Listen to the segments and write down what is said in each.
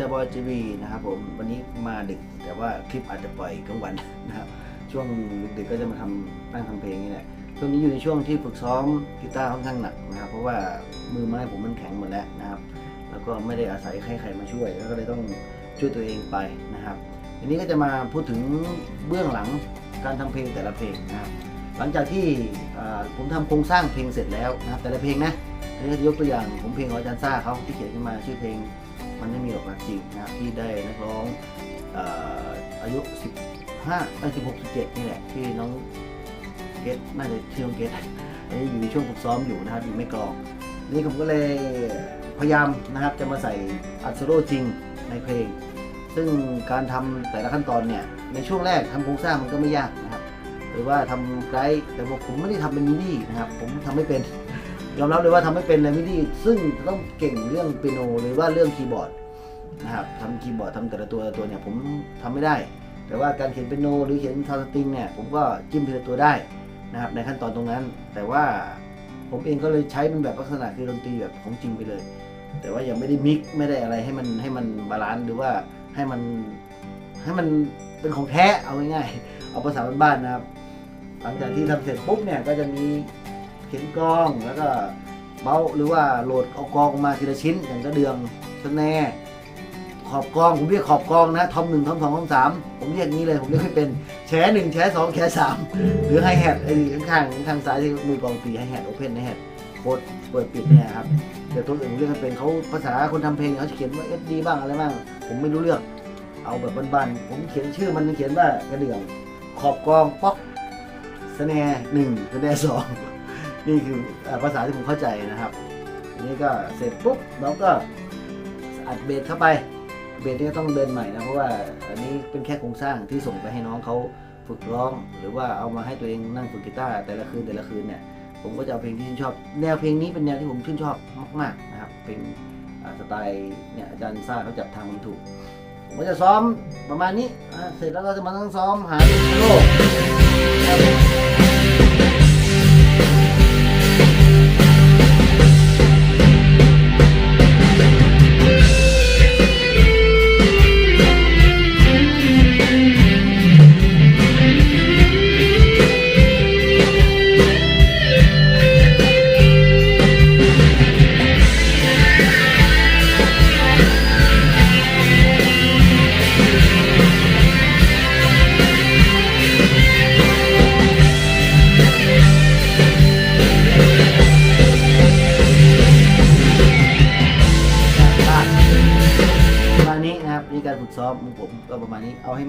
จบอยจีวีนะครับผมวันนี้มาดึกแต่ว่าคลิปอาจจะปล่อยกลางวันนะครับช่วงดึกๆก็จะมาทำนั่งทำเพลงนี่แหละช่วงนี้อยู่ในช่วงที่ฝึกซ้อมกีตาร์ค่อนข้างหนักนะครับเพราะว่ามือไม้ผมมันแข็งหมดแล้วนะครับแล้วก็ไม่ได้อาศัยใครใครมาช่วยแล้วก็เลยต้องช่วยตัวเองไปนะครับทีนี้ก็จะมาพูดถึงเบื้องหลังการทำเพลงแต่ละเพลงนะครับหลังจากที่ผมทำโครงสร้างเพลงเสร็จแล้วนะครับแต่ละเพลงนะอันนี้จะยกตัวอย่างผมเพลงของอาจารย์ซ่าเขาที่เขียนขึ้นมาชื่อเพลง มันไม่มีหรอกรักจริงนะครับที่ได้นักร้องอ่อายุ 15เอ้ย16 17นี่แหละที่น้องเกตน่าจะชื่น้องเกตอันนี้อยู่ในช่วงฝึกซ้อมอยู่นะครับอยู่ไม่กลองนี่ผมก็เลยพยายามนะครับจะมาใส่อัดโซโล่จริงในเพลง ซึ่งการทำแต่ละขั้นตอนเนี่ยในช่วงแรกทำโครงสร้างมันก็ไม่ยากนะครับ หรือว่าทำไกด์แต่ผมไม่ได้ทำเป็นมินินะครับ ผมทำไม่เป็น ยอมรับเลยว่าทำไม่เป็นในมินิซึ่งต้องเก่งเรื่องเปียโนหรือว่าเรื่องคีย์บอร์ดนะครับทำคีย์บอร์ดทำแต่ละตัวตัวเนี่ยผมทำไม่ได้ แต่ว่าการเขียนเปียโนหรือเขียนทาสติงเนี่ยผมก็จิ้มทีละตัวได้นะครับในขั้นตอนตรงนั้น แต่ว่าผมเองก็เลยใช้เป็นแบบลักษณะคือดนตรีแบบของจริงไปเลย แต่ว่ายังไม่ได้มิกซ์ไม่ได้อะไรให้มันให้มันบาลานซ์หรือว่าให้มันให้มันเป็นของแท้เอาง่ายๆเอาภาษาบ้านๆนะครับหลังจากที่ทำเสร็จปุ๊บเนี่ยก็จะมี เขียนกลองแล้วก็เบาหรือว่าโหลดเอากลองมาทีละชิ้นอย่างกระเดืองสแนขอบกลองผมเรียกขอบกลองนะทอมหนึ่งทอมสองทอมสามผมเรียกงี้เลยผมเรียกให้เป็นแฉหนึ่งแฉสองแฉสามหรือไฮแฮทไอ้ข้างข้างๆข้างซ้ายที่มือกองตีไฮแฮทโอเพนไฮแฮทโคดเปิดปิดเนี่ยครับแต่ตัวอื่นผมเรียกให้เป็นเขาภาษาคนทำเพลงเขาจะเขียนว่าเอสดีบ้างอะไรบ้างผมไม่รู้เรื่องเอาแบบบ้านๆผมเขียนชื่อมันเขียนว่ากระเดื่องขอบกองป๊อกสแนร์หนึ่งสแนร์สอง นี่คือภาษาที่ผมเข้าใจนะครับอันนี้ก็เสร็จปุ๊บเราก็อัดเบสเข้าไป เบสนี่ก็ต้องเดินใหม่นะ เพราะว่าอันนี้เป็นแค่โครงสร้างที่ส่งไปให้น้องเขาฝึกร้อง หรือว่าเอามาให้ตัวเองนั่งฝึกกีตาร์แต่ละคืนแต่ละคืนเนี่ยผมก็จะเอาเพลงที่ชื่นชอบ แนวเพลงนี้เป็นแนวที่ผมชื่นชอบมากๆนะครับเป็นสไตล์เนี่ยอาจารย์ซ่าเขาจับทางมันถูกผมก็จะซ้อมประมาณนี้เสร็จแล้วก็จะมาต้องซ้อมหาโลก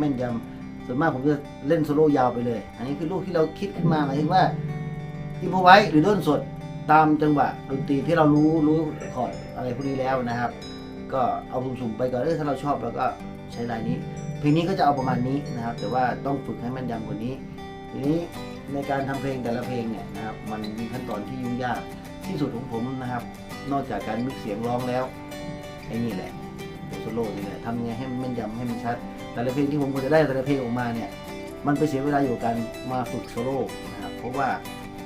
แม่นยำส่วนมากผมจะเล่นโซโล่ยาวไปเลย อันนี้คือลูกที่เราคิดขึ้นมาหมายถึงว่าอิมพอไว้หรือด้นสดตามจังหวะดนตรีที่เรารู้รู้คอร์ดอะไรพวกนี้แล้วนะครับ ก็เอาสุ่มๆไปก่อนเออถ้าเราชอบเราก็ใช้ลายนี้ เพลงนี้ก็จะเอาประมาณนี้นะครับ แต่ว่าต้องฝึกให้แม่นยำกว่านี้ ทีนี้ในการทำเพลงแต่ละเพลงเนี่ยนะครับมันมีขั้นตอนที่ยุ่งยากที่สุดของผมนะครับ นอกจากการมิกเสียงร้องแล้วไอ้นี่แหละโซโล่นี่แหละทำยังไงให้มันแม่นยำให้มันชัด แต่ละเพลงที่ผมควรจะได้แต่ละเพลงออกมาเนี่ยมันไปเสียเวลาอยู่กับการมาฝึกโซโล่นะครับเพราะว่า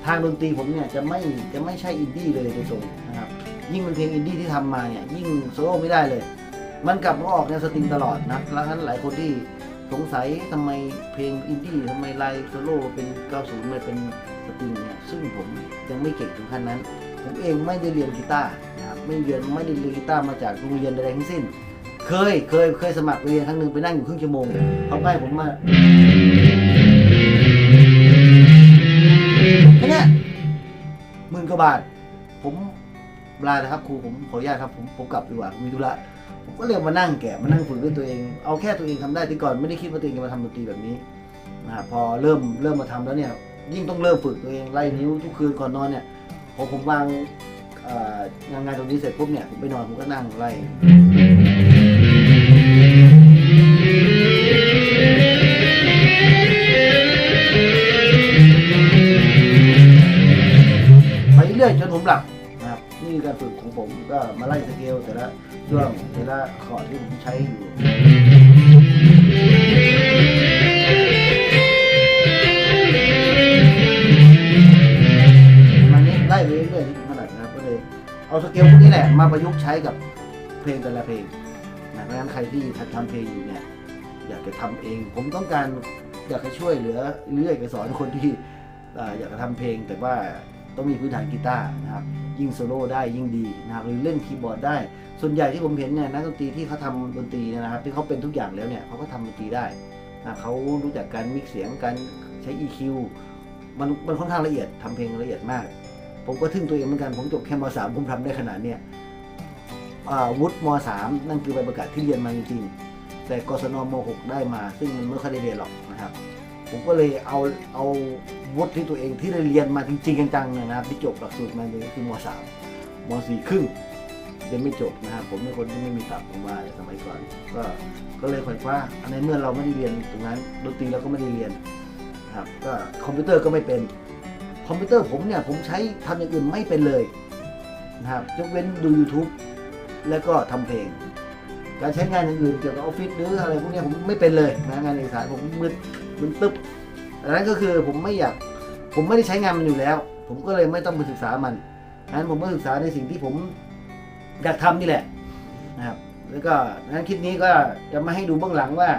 ทางดนตรีผมเนี่ยจะไม่จะไม่ใช่อินดี้เลยโดยตรงนะครับยิ่งเป็นเพลงอินดี้ที่ทำมาเนี่ยยิ่งโซโล่ไม่ได้เลย มันกลับมาออกแนวสตริงตลอดนะแล้วนั้นหลายคนที่สงสัยทำไมเพลงอินดี้ทำไมลายโซโล่เป็น 90ไม่เป็นสตริงเนี่ยซึ่งผมยังไม่เก่งถึงขั้นนั้น ผมเองไม่ได้เรียนกีตาร์นะครับไม่เรียนไม่ได้เรียนกีตาร์มาจากโรงเรียนใดทั้งสิ้น เคยเคยเคยสมัครเรียนครั้งหนึ่งไปนั่งอยู่ครึ่งชั่วโมงเขาให้ผมมาแค่เนี้ยหมื่นกว่าบาท ผมลานะครับครูผมขออนุญาตครับผมผมกลับดีกว่าผมมีธุระผมก็เลยมานั่งแกะมานั่งฝึกด้วยตัวเอง เอาแค่ตัวเองทำได้ที่ก่อนไม่ได้คิดว่าตัวเองจะมาทำดนตรีแบบนี้นะครับพอเริ่มเริ่มมาทำแล้วเนี่ย ยิ่งต้องเริ่มฝึกตัวเองไล่นิ้วทุกคืนก่อนนอนเนี่ยพอผมวางงานงานตรงนี้เสร็จปุ๊บเนี่ยผมไปนอนผมก็นั่งไล่ รื่อยจนผมหลับนะครับนี่คือการฝึกของผมก็มาไล่สเกลแต่ละช่วงแต่ละคอร์ดที่ผมใช้อยู่มันนี้ไล่ไปเรื่อยๆที่ผมถนัดนะครับก็เลยเอาสเกลพวกนี้แหละมาประยุกต์ใช้กับเพลงแต่ละเพลงนะเพราะฉะนั้นใครที่ทำเพลงอยู่เนี่ยอยากจะทำเอง ผมต้องการอยากจะช่วยเหลือหรืออยากจะสอนคนที่อ่าอยากจะทำเพลงแต่ว่า ต้องมีพื้นฐานกีตาร์นะครับยิ่งโซโล่ได้ยิ่งดีนะครับหรือเล่นคีย์บอร์ดได้ ส่วนใหญ่ที่ผมเห็นเนี่ยนักดนตรีที่เขาทำดนตรีนะครับ ที่เขาเป็นทุกอย่างแล้วเนี่ยเขาก็ทำดนตรีได้นะเขารู้จักการมิกซ์เสียงการใช้ EQ มันมันค่อนข้างละเอียดทำเพลงละเอียดมาก ผมก็ทึ่งตัวเองเหมือนกันผมจบแค่มสามผมทำได้ขนาดเนี้ยอ่าวุฒิมสามนั่นคือใบประกาศที่เรียนมาจริงๆแต่กศนมหกได้มา ซึ่งมันไม่ค่อยได้เรียนหรอกนะครับ ผมก็เลยเอาเอาวุฒิที่ตัวเองที่ได้เรียนมาจริงๆจังๆเนี่ยนะครับที่จบหลักสูตรมาเลยก็คือมสามมสี่ครึ่งเรียนไม่จบนะครับผมเป็นคนที่ไม่มีตับผมว่าสมัยก่อน ก็ก็เลยคอยว้าในเมื่อเราไม่ได้เรียนตรงนั้นดนตรีเราก็ไม่ได้เรียนนะครับก็คอมพิวเตอร์ก็ไม่เป็น คอมพิวเตอร์ผมเนี่ยผมใช้ทำอย่างอื่นไม่เป็นเลยนะครับยกเว้นดู YouTube แล้วก็ทำเพลง การใช้งานอย่างอื่นเกี่ยวกับออฟฟิศหรืออะไรพวกนี้ผมไม่เป็นเลยนะงานเอกสารผมมึน มึนตึ๊บดังนั้นก็คือผมไม่อยาก ผมไม่ได้ใช้งานมันอยู่แล้ว ผมก็เลยไม่ต้องไปศึกษามันดังนั้นผมก็ศึกษาในสิ่งที่ผมอยากทำนี่แหละนะครับ แล้วก็ดังนั้นคลิปนี้ก็จะมาให้ดูเบื้องหลังว่า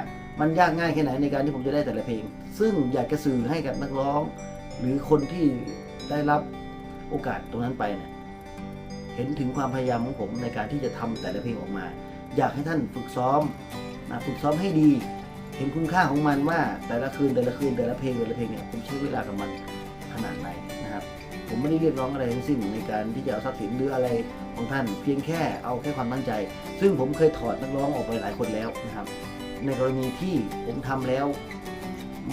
มันยากง่ายแค่ไหนในการที่ผมจะได้แต่ละเพลง ซึ่งอยากจะสื่อให้กับนักร้อง หรือคนที่ได้รับโอกาสตรงนั้นไปเนี่ยเห็นถึงความพยายามของผมในการที่จะทำแต่ละเพลงออกมา อยากให้ท่านฝึกซ้อมนะฝึกซ้อมให้ดี เห็นคุณค่าของมันว่าแต่ละคืนแต่ละคืนแต่ละเพลงแต่ละเพลงเนี่ยผมใช้เวลากับมันขนาดไหนนะครับ ผมไม่ได้เรียกร้องอะไรทั้งสิ้นในการที่จะเอาทรัพย์สินหรืออะไรของท่าน เพียงแค่เอาแค่ความตั้งใจ ซึ่งผมเคยถอดนักร้องออกไปหลายคนแล้วนะครับ ในกรณีที่ผมทำแล้ว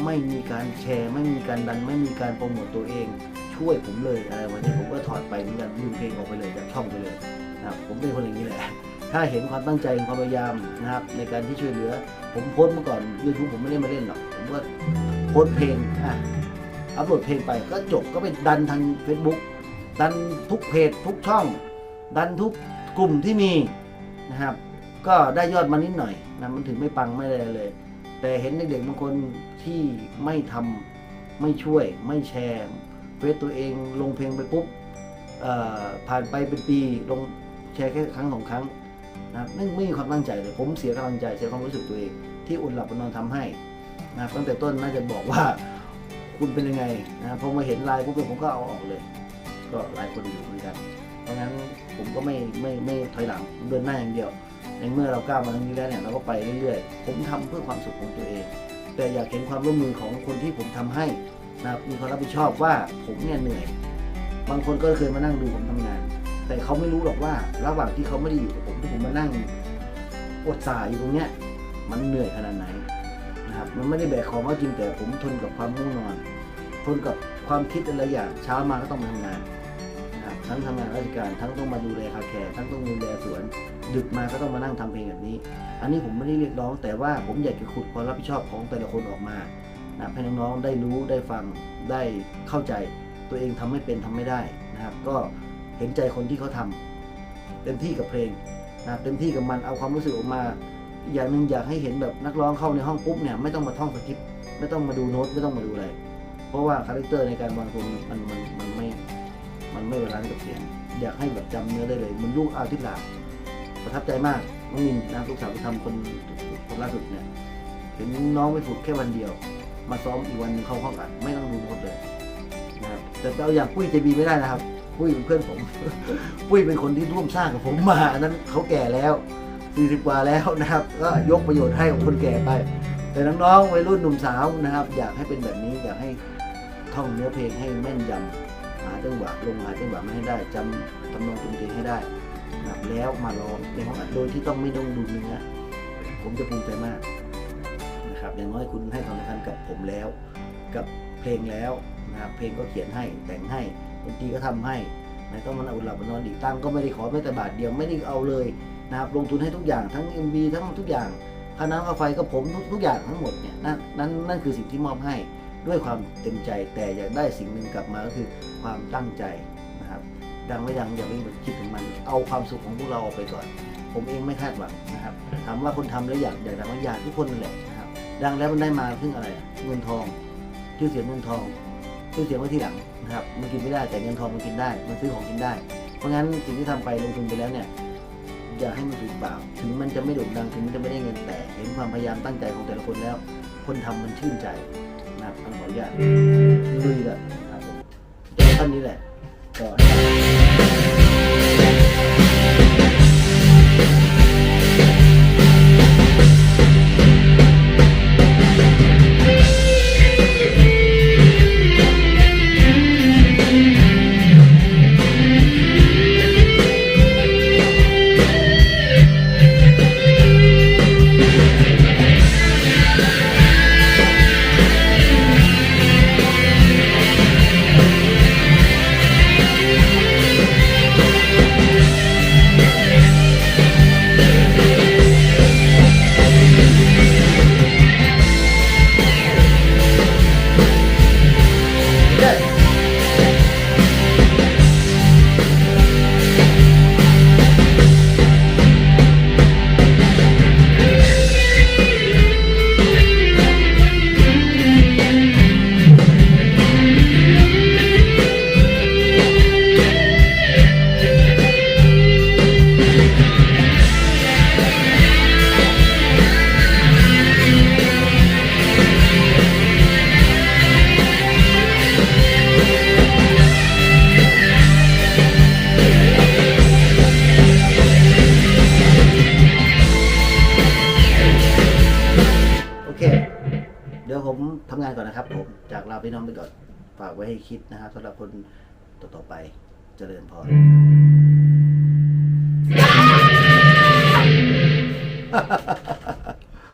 ไม่มีการแชร์ ไม่มีการดัน ไม่มีการโปรโมตตัวเอง ช่วยผมเลยอะไรวันนี้ผมก็ถอดไปเหมือนกันลืมเพลงออกไปเลยจากช่องไปเลยนะครับผมเป็นคนอย่างนี้แหละ ถ้าเห็นความตั้งใจความพยายามนะครับในการที่ช่วยเหลือ ผมโพสต์เมื่อก่อนยูทูบผมไม่ได้มาเล่นหรอกผมก็โพสต์เพลงอะอัพโหลดเพลงไปก็จบก็ไปดันทาง Facebook ดันทุกเพจทุกช่อง ดันทุกกลุ่มที่มีนะครับ ก็ได้ยอดมานิดหน่อยนะมันถึงไม่ปังไม่อะไรเลย แต่เห็นเด็กๆบางคนที่ไม่ทำไม่ช่วย ไม่แชร์เฟซตัวเองลงเพลงไปปุ๊บผ่านไปเป็นปีลงแชร์แค่ครั้งสองครั้ง นะครับไม่ไม่มีความตั้งใจเลยผมเสียกำลังใจเสียความรู้สึกตัวเอง ที่อดหลับอดนอนทำให้นะครับตั้งแต่ต้นน่าจะบอกว่าคุณเป็นยังไงนะพอมาเห็นลน์ปุ๊บผมก็เอาออกเลย ก็หลายคนอยู่เหมือนกัน เพราะงั้นผมก็ไม่ไม่ไม่ถอยหลังเดินหน้าอย่างเดียว ในเมื่อเราก้าวมาตรงนี้แล้วเนี่ยเราก็ไปเรื่อยๆ ผมทำเพื่อความสุขของตัวเอง แต่อยากเห็นความร่วมมือของคนที่ผมทำให้นะครับมีความรับผิดชอบว่าผมเนี่ยเหนื่อย บางคนก็เคยมานั่งดูผมทำงาน แต่เขาไม่รู้หรอกว่าระหว่างที่เขาไม่ได้อยู่กั ที่ผมมานั่งอดสายอยู่ตรงเนี้ย มันเหนื่อยขนาดไหนนะครับ มันไม่ได้แบกของก็จริงแต่ผมทนกับความง่วงนอน ทนกับความคิดอะไรอย่างเช้ามาก็ต้องมาทำงานนะครับทั้งทำงานราชการ ทั้งต้องมาดูแลคาแคร์ทั้งต้องดูแลสวน ดึกมาก็ต้องมานั่งทำเพลงแบบนี้ อันนี้ผมไม่ได้เรียกร้อง แต่ว่าผมอยากจะขุดความรับผิดชอบของแต่ละคนออกมานะให้น้องๆได้รู้ได้ฟังได้เข้าใจ ตัวเองทำไม่เป็นทำไม่ได้นะครับ ก็เห็นใจคนที่เขาทำเต็มที่กับเพลง นะเต็มที่กับมันเอาความรู้สึกออกมา อย่างหนึ่งอยากให้เห็นแบบนักร้องเข้าในห้องปุ๊บเนี่ยไม่ต้องมาท่องสคริปต์ไม่ต้องมาดูโน้ตไม่ต้องมาดูอะไร เพราะว่าคาแรคเตอร์ในการวางตัวมันมันมันไม่ มันไม่บาลานซ์กับเสียง อยากให้แบบจำเนื้อได้เลยมันลูกอาทิตย์หลาประทับใจมากน้องมินนะลูกสาวไปทำคนคนล่าสุดเนี่ยเห็นน้องไปฝึกแค่วันเดียว มาซ้อมอีกวันหนึงเข้าห้องอัดไม่ต้องดูโน้ตเลยนะครับแต่เอาอย่างปุ้ยเจบีไม่ได้นะครับ ปุ้ยเป็นเพื่อนผม ปุ้ยเป็นคนที่ร่วมสร้างกับผมมานั้นเขาแก่แล้ว40กว่าแล้วนะครับ ก็ยกประโยชน์ให้ของคนแก่ไป แต่น้องๆวัยรุ่นหนุ่มสาวนะครับ อยากให้เป็นแบบนี้อยากให้ท่องเนื้อเพลงให้แม่นยำหาจังหวะลงหาจังหวะไม่ให้ได้จำทำนองดนตรีให้ได้นะครับแล้วมาร้องในห้องอัดโดยที่ต้องไม่ต้องดูเนื้อผมจะภูมิใจมากนะครับอย่างน้อยคุณให้ความสำคัญกับผมแล้ว กับเพลงแล้วนะครับเพลงก็เขียนให้แต่งให้ ดนตรีก็ทำให้ไม่ต้องมาอุดหลับอุดนอนอีกตังก็ไม่ได้ขอแม้แต่บาทเดียวไม่ได้เอาเลยนะครับลงทุนให้ทุกอย่างทั้ง MV ทั้งทุกอย่างค่าน้ำค่าไฟก็ผมทุกทุกอย่างทั้งหมดเนี่ยนั่นนั่นนั่นคือสิ่งที่มอบให้ด้วยความเต็มใจแต่อยากได้สิ่งหนึ่งกลับมาก็คือความตั้งใจนะครับดังไม่ดังอย่าไปคิดถึงมัน เอาความสุขของพวกเราออกไปก่อน ผมเองไม่คาดหวังนะครับถามว่าคนทำแล้วอยากอยากดังว่าอยากทุกคนนั่นแหละนะครับดังแล้วมันได้มาเพิ่งอะไรเงินทองชื่อเสียงเงินทอง ชื่อเสียงไว้ที่หลังนะครับมันกินไม่ได้แต่เงินทองมันกินได้ มันซื้อของกินได้ เพราะงั้นสิ่งที่ทำไปลงทุนไปแล้วเนี่ยอย่าให้มันถูกเปล่า ถึงมันจะไม่โด่งดังถึงมันจะไม่ได้เงินแต่เห็นความพยายามตั้งใจของแต่ละคนแล้ว คนทำมันชื่นใจนะครับขออนุญาตลุยละนครับผมเจ้าท่านนี้แหละ ก่อนนะครับผมจากลาพี่น้องไปก่อนฝากไว้ให้คิดนะครับสำหรับคนต่อๆไปเจริญพร